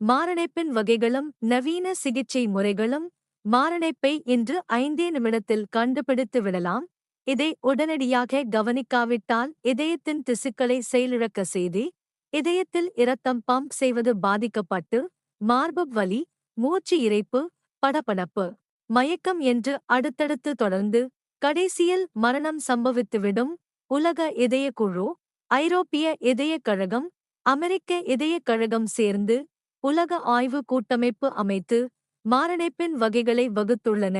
மாரடைப்பின் வகைகளும் நவீன சிகிச்சை முறைகளும் மாரடைப்பை இன்று ஐந்தே நிமிடத்தில் கண்டுபிடித்து விடலாம். இதை உடனடியாக கவனிக்காவிட்டால் இதயத்தின் திசுக்களை செயலிழக்க செய்து இதயத்தில் இரத்தம் பம்ப் செய்வது பாதிக்கப்பட்டு மார்பு வலி மூச்சு இரைப்பு படபடப்பு மயக்கம் என்று அடுத்தடுத்து தொடர்ந்து கடைசியில் மரணம் சம்பவித்துவிடும் உலக இதயக் குழு ஐரோப்பிய இதயக் கழகம் அமெரிக்க இதயக் கழகம் சேர்ந்து உலக ஆய்வு கூட்டமைப்பு அமைத்து மாரடைப்பின் வகைகளை வகுத்துள்ளன.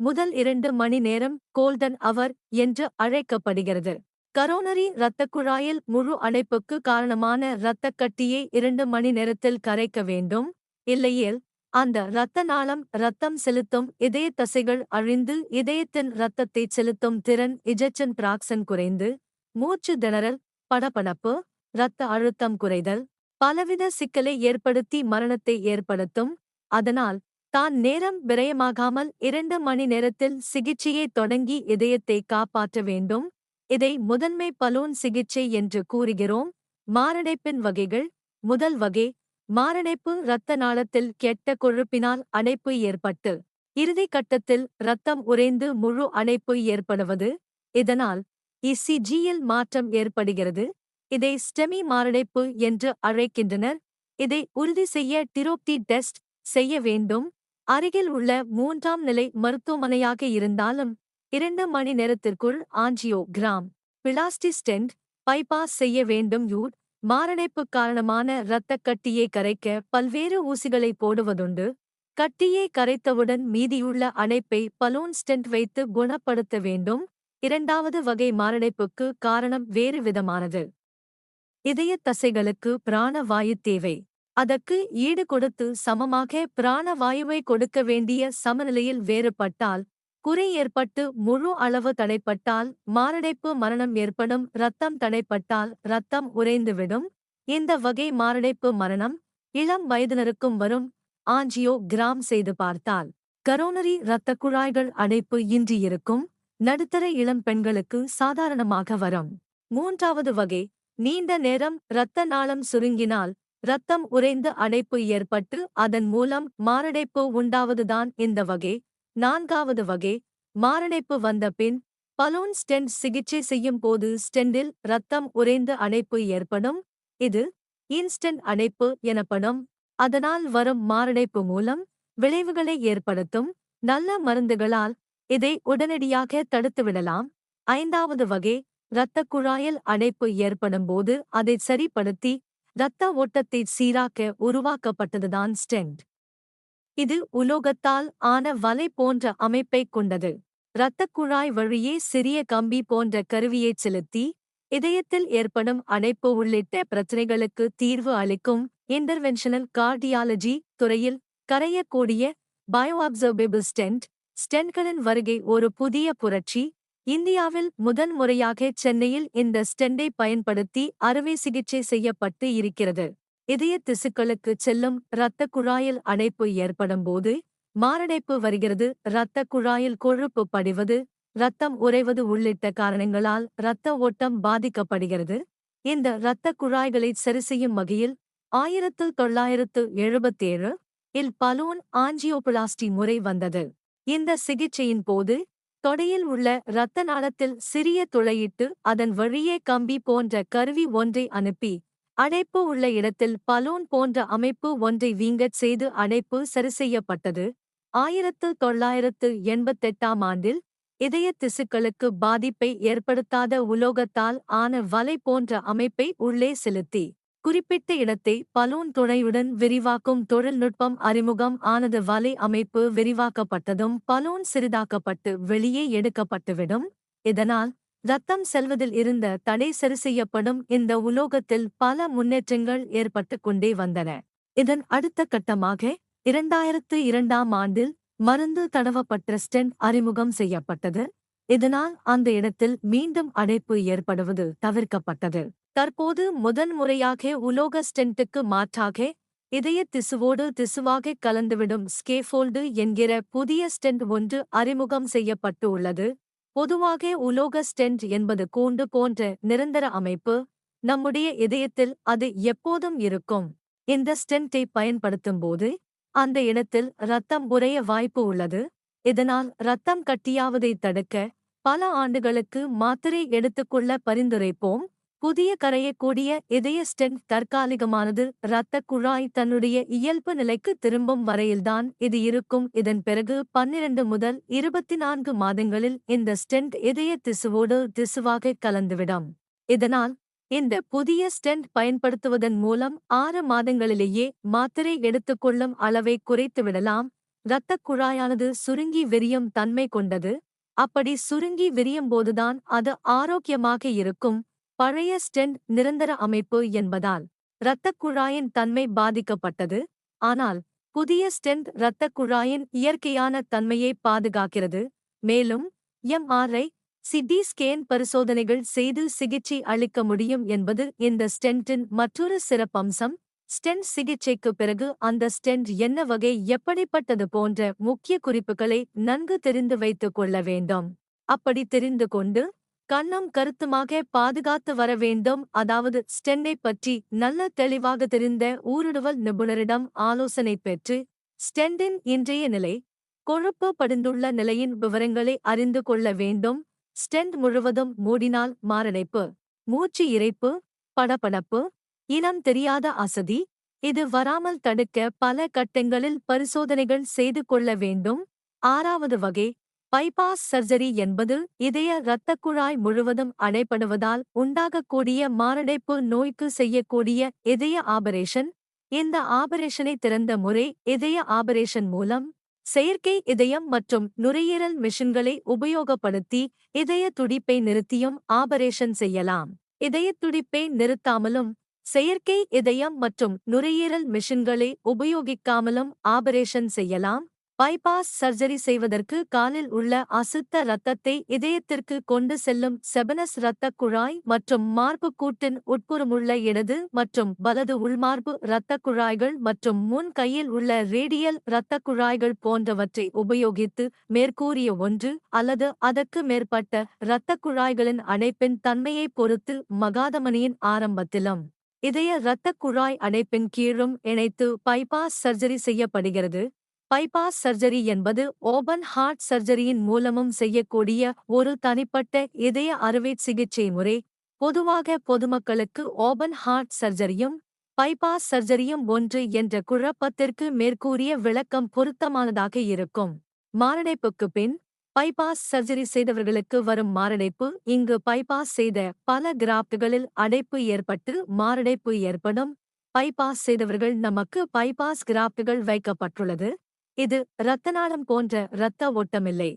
முதல் இரண்டு மணி நேரம் கோல்டன் அவர் என்று அழைக்கப்படுகிறது. கரோனரி இரத்தக் குழாயில் முழு அடைப்புக்கு காரணமான இரத்த கட்டியை இரண்டு மணி நேரத்தில் கரைக்க வேண்டும். இல்லையேல் அந்த இரத்த நாளம் இரத்தம் செலுத்தும் இதய தசைகள் அழிந்து இதயத்தின் இரத்தத்தை செலுத்தும் திறன் இஜெக்ஷன் பிராக்சன் குறைந்து மூச்சு திணறல் படபடப்பு இரத்த அழுத்தம் குறைதல் பலவித சிக்கலை ஏற்படுத்தி மரணத்தை ஏற்படுத்தும். அதனால் தான் நேரம் விரயமாகாமல் இரண்டு மணி நேரத்தில் சிகிச்சையை தொடங்கி இதயத்தை காப்பாற்ற வேண்டும். இதை முதன்மை பலூன் சிகிச்சை என்று கூறுகிறோம். மாரடைப்பின் வகைகள். முதல் வகை. மாரடைப்பு இரத்த நாளத்தில் கெட்ட கொழுப்பினால் அடைப்பு ஏற்பட்டு இறுதி கட்டத்தில் இரத்தம் உறைந்து முழு அடைப்பு ஏற்படுவது. இதனால் இசிஜியில் மாற்றம் ஏற்படுகிறது. இதை ஸ்டெமி மாரடைப்பு என்று அழைக்கின்றனர். இதை உறுதி செய்ய டிரோப்தி டெஸ்ட் செய்ய வேண்டும். அருகில் உள்ள மூன்றாம் நிலை மருத்துவமனையாக இருந்தாலும் இரண்டு மணி நேரத்திற்குள் angiogram plasty stent bypass செய்ய வேண்டும். யூட் மாரடைப்பு காரணமான இரத்தக் கட்டியை கரைக்க பல்வேறு ஊசிகளை போடுவதுண்டு. கட்டியை கரைத்தவுடன் மீதியுள்ள அடைப்பை பலூன் ஸ்டென்ட் வைத்து குணப்படுத்த வேண்டும். இரண்டாவது வகை மாரடைப்புக்கு காரணம் வேறு விதமானது. இதயத் தசைகளுக்கு பிராணவாயு தேவை. அதற்கு ஈடு கொடுத்து சமமாக பிராணவாயுவை கொடுக்க வேண்டிய சமநிலையில் வேறுபட்டால் குறை ஏற்பட்டு முழு அளவு தடைப்பட்டால் மாரடைப்பு மரணம் ஏற்படும் இரத்தம் தடைப்பட்டால் இரத்தம் உறைந்துவிடும். இந்த வகை மாரடைப்பு மரணம் இளம் வயதினருக்கும் வரும் ஆஞ்சியோ கிராம் செய்து பார்த்தால் கரோனரி இரத்தக் குழாய்கள் அடைப்பு இன்றி இருக்கும் நடுத்தர இளம் பெண்களுக்கு சாதாரணமாக வரும். மூன்றாவது வகை நீண்ட நேரம் இரத்த நாளம் சுருங்கினால் இரத்தம் உறைந்து அடைப்பு ஏற்பட்டு அதன் மூலம் மாரடைப்பு உண்டாவதுதான் இந்த வகை. நான்காவது வகை மாரடைப்பு வந்த பின் பலூன் ஸ்டென்ட் சிகிச்சை செய்யும் போது ஸ்டெண்டில் இரத்தம் உறைந்து அடைப்பு ஏற்படும். இது இன்ஸ்டன்ட் அடைப்பு எனப்படும். அதனால் வரும் மாரடைப்பு மூலம் விளைவுகளை ஏற்படுத்தும். நல்ல மருந்துகளால் இதை உடனடியாக தடுத்துவிடலாம். ஐந்தாவது வகை இரத்தக் குழாயில் அடைப்பு ஏற்படும்போது அதை சரிப்படுத்தி இரத்த ஓட்டத்தை சீராக்க உருவாக்கப்பட்டதுதான் ஸ்டெண்ட் இது உலோகத்தால் ஆன வலை போன்ற அமைப்பைக் கொண்டது. இரத்தக் குழாய் வழியே சிறிய கம்பி போன்ற கருவியைச் செலுத்தி இதயத்தில் ஏற்படும் அடைப்பு உள்ளிட்ட பிரச்சினைகளுக்கு தீர்வு அளிக்கும் இன்டர்வென்ஷனல் கார்டியாலஜி துறையில் கரையக்கூடிய பயோஅப்சர்வேபிள் ஸ்டென்ட் ஸ்டென்ட்களின் வருகை ஒரு புதிய புரட்சி இந்தியாவில் முதன் முறையாக சென்னையில் இந்த ஸ்டெண்டை பயன்படுத்தி அறுவை சிகிச்சை செய்யப்பட்டு இருக்கிறது. இதய திசுக்களுக்கு செல்லும் இரத்தக் குழாயில் அடைப்பு ஏற்படும் போது மாரடைப்பு வருகிறது. இரத்தக் குழாயில் கொழுப்பு படிவது இரத்தம் உறைவது உள்ளிட்ட காரணங்களால் இரத்த ஓட்டம் பாதிக்கப்படுகிறது. இந்த இரத்தக் குழாய்களை சரிசெய்யும் வகையில் ஆயிரத்து தொள்ளாயிரத்து எழுபத்தேழு இல் பலூன் ஆஞ்சியோபிளாஸ்டி முறை வந்தது. இந்த சிகிச்சையின் போது தொடையில் உள்ள இரத்த நாளத்தில் சிறிய துளையிட்டு அதன் வழியே கம்பி போன்ற கருவி ஒன்றை அனுப்பி அடைப்பு உள்ள இடத்தில் பலூன் போன்ற அமைப்பு ஒன்றை வீங்கச் செய்து அடைப்பு சரிசெய்யப்பட்டது ஆயிரத்து தொள்ளாயிரத்து எண்பத்தெட்டாம் ஆண்டில் இதய திசுக்களுக்கு பாதிப்பை ஏற்படுத்தாத உலோகத்தால் ஆன வலை போன்ற அமைப்பை உள்ளே செலுத்தி. குறிப்பிட்ட இடத்தை பலூன் துணையுடன் விரிவாக்கும் தொழில்நுட்பம் அறிமுகம் ஆனது வலை அமைப்பு விரிவாக்கப்பட்டதும் பலூன் சிறிதாக்கப்பட்டு வெளியே எடுக்கப்பட்டுவிடும். இதனால் ரத்தம் செல்வதில் இருந்த தடை சரி செய்யப்படும். இந்த உலோகத்தில் பல முன்னேற்றங்கள் ஏற்பட்டு கொண்டே வந்தன. இதன் அடுத்த கட்டமாக இரண்டாயிரத்து இரண்டாம் ஆண்டில் மருந்து தடவப்பட்ட ஸ்டென்ட் அறிமுகம் செய்யப்பட்டது. இதனால் அந்த இடத்தில் மீண்டும் அடைப்பு ஏற்படுவது தவிர்க்கப்பட்டது. தற்போது முதன் முறையாக உலோக ஸ்டென்ட்டுக்கு மாற்றாக இதய திசுவோடு திசுவாக கலந்துவிடும் ஸ்கேஃபோல்டு என்கிற புதிய ஸ்டென்ட் ஒன்று அறிமுகம் செய்யப்பட்டு உள்ளது. பொதுவாக உலோக ஸ்டென்ட் என்பது கூண்டு போன்ற நிரந்தர அமைப்பு. நம்முடைய இதயத்தில் அது எப்போதும் இருக்கும். இந்த ஸ்டென்ட்டை பயன்படுத்தும்போது அந்த இடத்தில் இரத்தம் உறைய வாய்ப்பு உள்ளது. இதனால் இரத்தம் கட்டியாவதை தடுக்க பல ஆண்டுகளுக்கு மாத்திரை எடுத்துக்கொள்ள பரிந்துரைப்போம். புதிய கரையக்கூடிய இதய ஸ்டென்ட் தற்காலிகமானது இரத்தக் குழாய் தன்னுடைய இயல்பு நிலைக்கு திரும்பும் வரையில்தான் இது இருக்கும். இதன் பிறகு பன்னிரண்டு முதல் இருபத்தி நான்கு மாதங்களில் இந்த ஸ்டென்ட் இதய திசுவோடு திசுவாக கலந்துவிடும். இதனால் இந்த புதிய ஸ்டென்ட் பயன்படுத்துவதன் மூலம் ஆறு மாதங்களிலேயே மாத்திரை எடுத்துக்கொள்ளும் அளவை குறைத்துவிடலாம். இரத்தக் குழாயானது சுருங்கி விரியும் தன்மை கொண்டது. அப்படி சுருங்கி விரியும்போதுதான் அது ஆரோக்கியமாக இருக்கும். பழைய ஸ்டென்ட் நிரந்தர அமைப்பு என்பதால் இரத்தக் குழாயின் தன்மை பாதிக்கப்பட்டது. ஆனால் புதிய ஸ்டென்ட் இரத்தக் குழாயின் இயற்கையான தன்மையை பாதுகாக்கிறது. மேலும் எம்ஆர்ஐ சிடி ஸ்கேன் பரிசோதனைகள் செய்து சிகிச்சை அளிக்க முடியும் என்பது இந்த ஸ்டென்ட்டின் மற்றொரு சிறப்பம்சம். ஸ்டென்ட் சிகிச்சைக்கு பிறகு அந்த ஸ்டென்ட் என்ன வகை எப்படிப்பட்டது போன்ற முக்கிய குறிப்புகளை நன்கு தெரிந்து வைத்துக் கொள்ள வேண்டும். அப்படி தெரிந்து கொண்டு கண்ணம் கருத்துமாக பாதுகாத்து வர வேண்டும். அதாவது ஸ்டென்னை பற்றி நல்ல தெளிவாக தெரிந்த ஊருடுவல் நிபுணரிடம் ஆலோசனை பெற்று ஸ்டெண்டின் இன்றைய நிலை கொழுப்பு படிந்துள்ள நிலையின் விவரங்களை அறிந்து கொள்ள வேண்டும். ஸ்டெண்ட் முழுவதும் மூடினால் மாரடைப்பு மூச்சு இறைப்பு படபடப்பு இனம் தெரியாத அசதி இது வராமல் தடுக்க பல கட்டங்களில் பரிசோதனைகள் செய்து கொள்ள வேண்டும். ஆறாவது வகை பைபாஸ் சர்ஜரி என்பது இதய இரத்தக் குழாய் முழுவதும் அடைப்படுவதால் உண்டாகக்கூடிய மாரடைப்பு நோய்க்கு செய்யக்கூடிய இதய ஆபரேஷன். இந்த ஆபரேஷனை திறந்த முறை இதய ஆபரேஷன் மூலம் செயற்கை இதயம் மற்றும் நுரையீரல் மிஷின்களை உபயோகப்படுத்தி இதய துடிப்பை நிறுத்தியும் ஆபரேஷன் செய்யலாம். இதய துடிப்பை நிறுத்தாமலும் செயற்கை இதயம் மற்றும் நுரையீரல் மிஷின்களை உபயோகிக்காமலும் ஆபரேஷன் செய்யலாம். பைபாஸ் சர்ஜரி செய்வதற்கு காலில் உள்ள அசுத்த இரத்தத்தை இதயத்திற்கு கொண்டு செல்லும் செபனஸ் இரத்தக் குழாய் மற்றும் மார்புக்கூட்டின் உட்புறமுள்ள இடது மற்றும் வலது உள்மார்பு இரத்தக் குழாய்கள் மற்றும் முன் கையில் உள்ள ரேடியல் இரத்தக் குழாய்கள் போன்றவற்றை உபயோகித்து மேற்கூறிய ஒன்று அல்லது அதற்கு மேற்பட்ட இரத்த குழாய்களின் அடைப்பின் தன்மையைப் பொறுத்து மகாதமனியின் ஆரம்பத்திலும். இதய இரத்தக் குழாய் அடைப்பின் கீழும் இணைத்து பைபாஸ் சர்ஜரி செய்யப்படுகிறது. பைபாஸ் சர்ஜரி என்பது ஓபன் ஹார்ட் சர்ஜரியின் மூலமும் செய்யக்கூடிய ஒரு தனிப்பட்ட இதய அறுவை சிகிச்சை முறை. பொதுவாக பொதுமக்களுக்கு ஓபன் ஹார்ட் சர்ஜரியும் பைபாஸ் சர்ஜரியும் ஒன்று என்ற குழப்பத்திற்கு மேற்கூறிய விளக்கம் பொருத்தமானதாக இருக்கும். மாரடைப்புக்கு பின் பைபாஸ் சர்ஜரி செய்தவர்களுக்கு வரும் மாரடைப்பு இங்கு பைபாஸ் செய்த பல கிராப்டுகளில் அடைப்பு ஏற்பட்டு மாரடைப்பு ஏற்படும். பைபாஸ் செய்தவர்கள் நமக்கு பைபாஸ் கிராப்டுகள் வைக்கப்பட்டுள்ளது. இது இரத்தநாளம் போன்ற இரத்த ஓட்டமில்லை.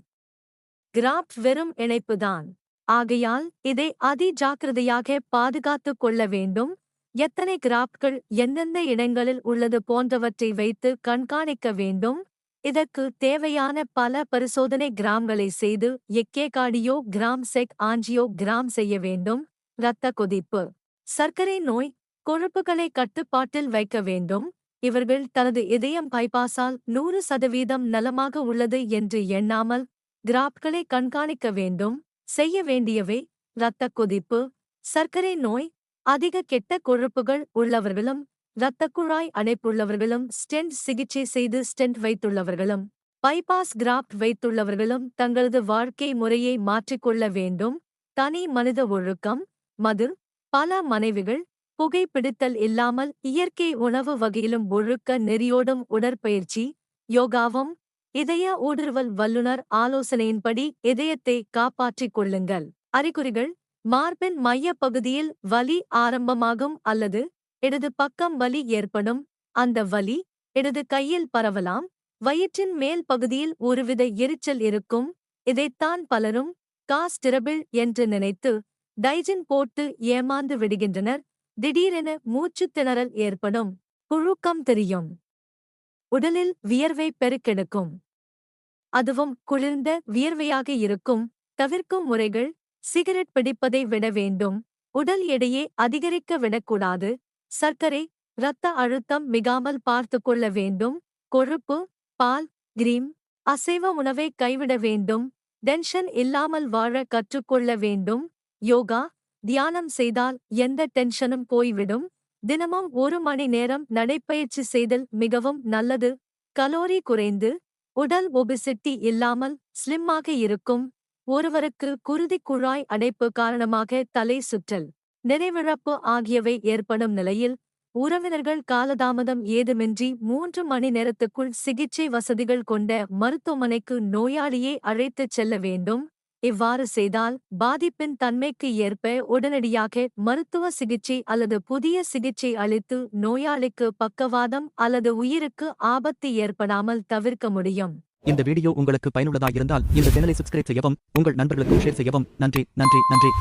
கிராப்ட் வெறும் இணைப்புதான் ஆகையால் இதை அதி ஜாக்கிரதையாக பாதுகாத்துக் கொள்ள வேண்டும். எத்தனை கிராப்ட்கள் எந்தெந்த இடங்களில் உள்ளது போன்றவற்றை வைத்து கண்காணிக்க வேண்டும். இதற்கு தேவையான பல பரிசோதனை கிராம்களை செய்து echocardiogram check angiogram செய்ய வேண்டும். இரத்த கொதிப்பு. சர்க்கரை நோய் கொழுப்புகளை கட்டுப்பாட்டில் வைக்க வேண்டும். இவர்கள் தனது இதயம் பைபாஸால் நூறு சதவீதம் நலமாக உள்ளது என்று எண்ணாமல் கிராப்களை கண்காணிக்க வேண்டும். செய்ய வேண்டியவை இரத்த கொதிப்பு சர்க்கரை நோய் அதிக கெட்ட கொழுப்புகள் உள்ளவர்களும் இரத்தக்குழாய் அடைப்புள்ளவர்களும் ஸ்டென்ட் சிகிச்சை செய்து ஸ்டென்ட் வைத்துள்ளவர்களும் பைபாஸ் கிராப்ட் வைத்துள்ளவர்களும் தங்களது வாழ்க்கை முறையை மாற்றிக்கொள்ள வேண்டும். தனி மனித ஒழுக்கம் மது பல மனைவிகள் புகைப்பிடித்தல் இல்லாமல் இயற்கை உணவு வகையிலும் ஒழுக்க நெறியோடும் உடற்பயிற்சி யோகாவும் இதய ஊடுருவல் வல்லுநர் ஆலோசனையின்படி இதயத்தை காப்பாற்றிக் கொள்ளுங்கள். அறிகுறிகள் மார்பின் மையப் பகுதியில் வலி ஆரம்பமாகும் அல்லது இடது பக்கம் வலி ஏற்படும். அந்த வலி இடது கையில் பரவலாம். வயிற்றின் மேல் பகுதியில் ஒருவித எரிச்சல் இருக்கும். இதைத்தான் பலரும் காஸ்டிரபிள் என்று நினைத்து டைஜின் போட்டு ஏமாந்து விடுகின்றனர். திடீரென மூச்சுத் திணறல் ஏற்படும். புழுக்கம் தெரியும். உடலில் வியர்வை பெருக்கெடுக்கும். அதுவும் குளிர்ந்த வியர்வையாக இருக்கும். தவிர்க்கும் முறைகள் சிகரெட் பிடிப்பதை விட வேண்டும். உடல் எடையை அதிகரிக்க விடக்கூடாது. சர்க்கரை இரத்த அழுத்தம் மிகாமல் பார்த்து கொள்ள வேண்டும். கொழுப்பு பால் கிரீம் அசைவ உணவை கைவிட வேண்டும். டென்ஷன் இல்லாமல் வாழ கற்றுக்கொள்ள வேண்டும். யோகா தியானம் செய்தால் எந்த டென்ஷனும் போய்விடும். தினமும் ஒரு மணி நேரம் நடைப்பயிற்சி செய்தல் மிகவும் நல்லது. கலோரி குறைந்து உடல் ஒபிசிட்டி இல்லாமல் ஸ்லிம்மாக இருக்கும். ஒருவருக்கு குருதிக் குழாய் அடைப்பு காரணமாக தலை சுற்றல். நிறைவிழப்பு ஆகியவை ஏற்படும் நிலையில் உறவினர்கள் காலதாமதம் ஏதுமின்றி மூன்று மணி நேரத்துக்குள் சிகிச்சை வசதிகள் கொண்ட மருத்துவமனைக்கு நோயாளியை அழைத்துச் செல்ல வேண்டும். இவ்வாறு செய்தால் பாதிப்பின் தன்மைக்கு ஏற்ப உடனடியாக மருத்துவ சிகிச்சை அல்லது புதிய சிகிச்சை அளித்து நோயாளிக்கு பக்கவாதம் அல்லது உயிருக்கு ஆபத்து ஏற்படாமல் தவிர்க்க முடியும். இந்த வீடியோ உங்களுக்கு பயனுள்ளதாக இருந்தால் இந்த சேனலை சப்ஸ்கிரைப் செய்யவும் உங்கள் நண்பர்களுக்கு ஷேர் செய்யவும். நன்றி நன்றி நன்றி.